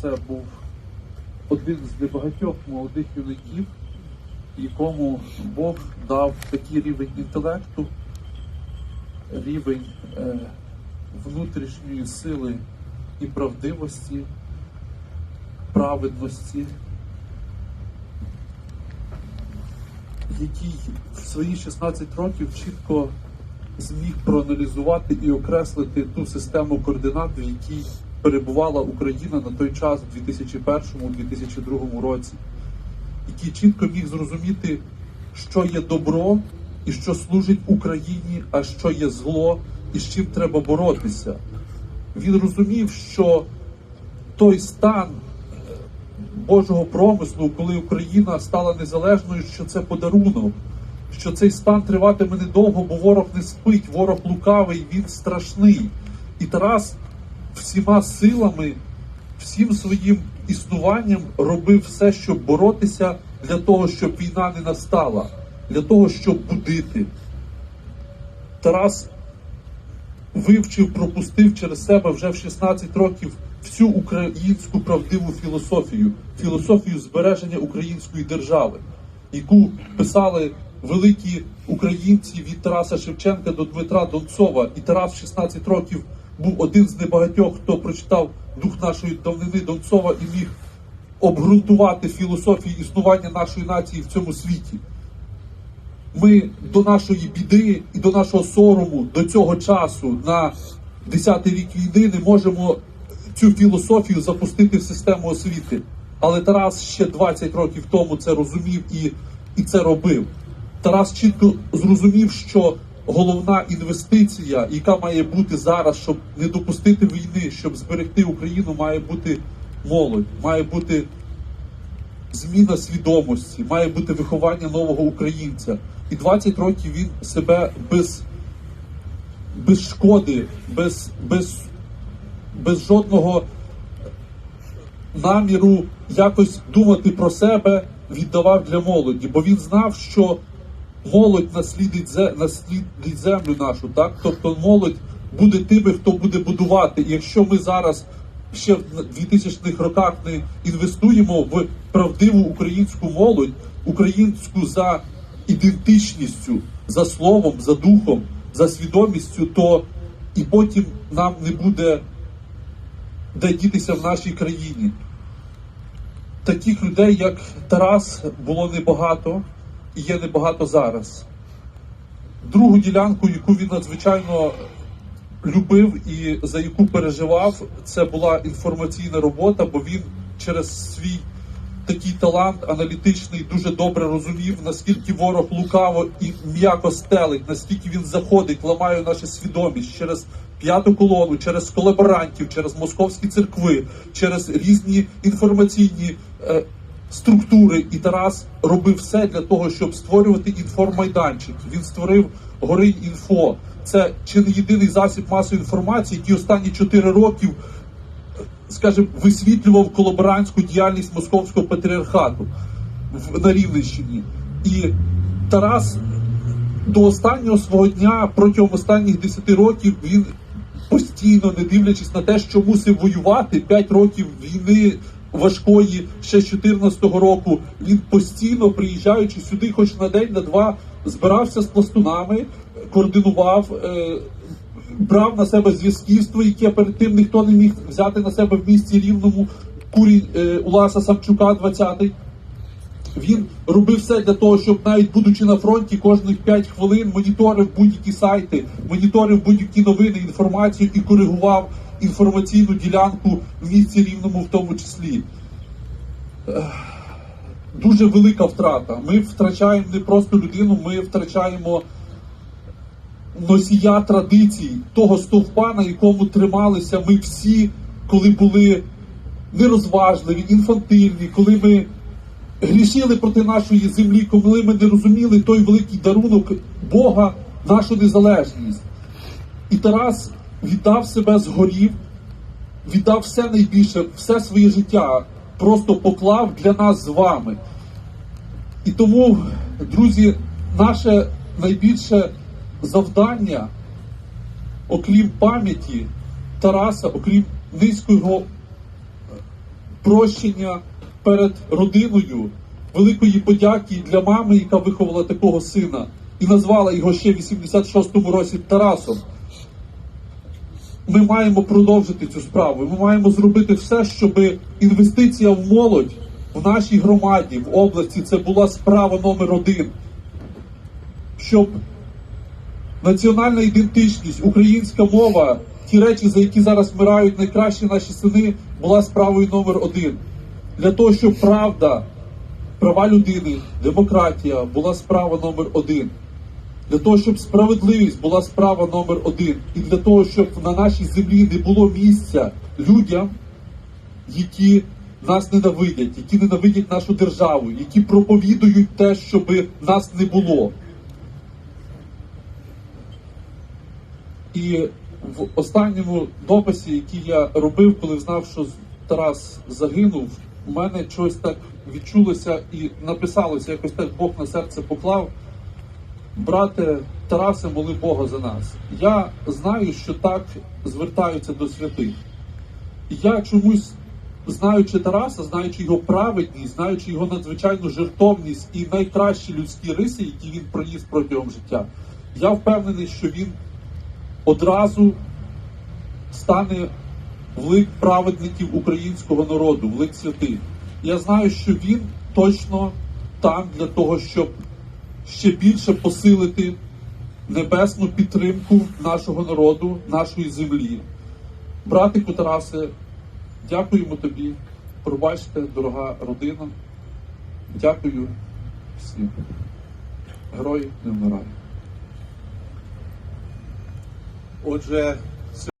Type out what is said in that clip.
це був один з небагатьох молодих юнаків, якому Бог дав такий рівень інтелекту, рівень е, внутрішньої сили і правдивості, праведності, який в свої 16 років чітко зміг проаналізувати і окреслити ту систему координат, в якій перебувала Україна на той час, в 2001-2002 році, який чітко міг зрозуміти, що є добро і що служить Україні, а що є зло, і з чим треба боротися. Він розумів, що той стан Божого промислу, коли Україна стала незалежною, що це подарунок, що цей стан триватиме недовго, бо ворог не спить, ворог лукавий, він страшний. І Тарас всіма силами, всім своїм існуванням робив все, щоб боротися для того, щоб війна не настала, для того, щоб будити. Тарас вивчив, пропустив через себе вже в 16 років всю українську правдиву філософію, філософію збереження української держави, яку писали великі українці від Тараса Шевченка до Дмитра Донцова. І Тарас 16 років був один з небагатьох, хто прочитав дух нашої давнини Донцова і міг обґрунтувати філософію існування нашої нації в цьому світі. Ми до нашої біди і до нашого сорому до цього часу на 10-й рік війни не можемо цю філософію запустити в систему освіти. Але Тарас ще 20 років тому це розумів і, і це робив. Тарас чітко зрозумів, що головна інвестиція, яка має бути зараз, щоб не допустити війни, щоб зберегти Україну, має бути молодь, має бути зміна свідомості, має бути виховання нового українця. І 20 років він себе без, без шкоди, без, без, без жодного наміру якось думати про себе віддавав для молоді, бо він знав, що молодь наслідить, наслідить землю нашу, так? Тобто молодь буде тими, хто буде будувати. І якщо ми зараз ще в 2000-х роках не інвестуємо в правдиву українську молодь, українську за ідентичністю, за словом, за духом, за свідомістю, то і потім нам не буде де дітися в нашій країні. Таких людей, як Тарас, було небагато і є небагато зараз. Другу ділянку, яку він надзвичайно любив і за яку переживав, це була інформаційна робота, бо він через свій такий талант аналітичний дуже добре розумів, наскільки ворог лукаво і м'яко стелить, наскільки він заходить, ламає нашу свідомість через п'яту колону, через колаборантів, через московські церкви, через різні інформаційні е, структури. І Тарас робив все для того, щоб створювати інформайданчик. Він створив гори інфо. Це чи не єдиний засіб масової інформації, який останні 4 років скажімо, висвітлював колаборантську діяльність московського патріархату на Рівненщині. І Тарас до останнього свого дня, протягом останніх 10 років, він постійно, не дивлячись на те, що мусив воювати 5 років війни важкої, ще з 14-го року, він постійно приїжджаючи сюди, хоч на день, на два, збирався з пластунами, координував. Е, брав на себе зв'язківство, яке перед тим ніхто не міг взяти на себе в місті рівному курі е, Уласа Самчука 20-й. Він робив все для того, щоб навіть будучи на фронті, кожних 5 хвилин моніторив будь-які сайти, моніторив будь-які новини, інформацію і коригував інформаційну ділянку в місті рівному, в тому числі. Дуже велика втрата. Ми втрачаємо не просто людину, ми втрачаємо носія традицій, того стовпа, на якому трималися ми всі, коли були нерозважливі, інфантильні, коли ми грішили проти нашої землі, коли ми не розуміли той великий дарунок Бога, нашу незалежність. І Тарас віддав себе згорів, віддав все найбільше, все своє життя, просто поклав для нас з вами. І тому, друзі, наше найбільше завдання, окрім пам'яті Тараса, окрім низького прощення перед родиною, великої подяки для мами, яка виховала такого сина, і назвала його ще в 86-му році Тарасом. Ми маємо продовжити цю справу. Ми маємо зробити все, щоб інвестиція в молодь в нашій громаді, в області, це була справа номер один. Щоб національна ідентичність, українська мова, ті речі, за які зараз вмирають найкращі наші сини, була справою номер один. Для того, щоб правда, права людини, демократія була справа номер один. Для того, щоб справедливість була справа номер один. І для того, щоб на нашій землі не було місця людям, які нас ненавидять, які ненавидять нашу державу, які проповідують те, щоб нас не було. І в останньому дописі, який я робив, коли знав, що Тарас загинув, у мене щось так відчулося і написалося, якось так Бог на серце поклав. Брате Тарасе, моли Бога за нас. Я знаю, що так звертаються до святих. Я чомусь, знаючи Тараса, знаючи його праведність, знаючи його надзвичайну жертовність і найкращі людські риси, які він проніс протягом життя, я впевнений, що він одразу стане в праведників українського народу, в лик святих. Я знаю, що він точно там для того, щоб ще більше посилити небесну підтримку нашого народу, нашої землі. Братику Тарасе, дякуємо тобі. Пробачте, дорога родина. Дякую всім. Герої не вмирають. Отже,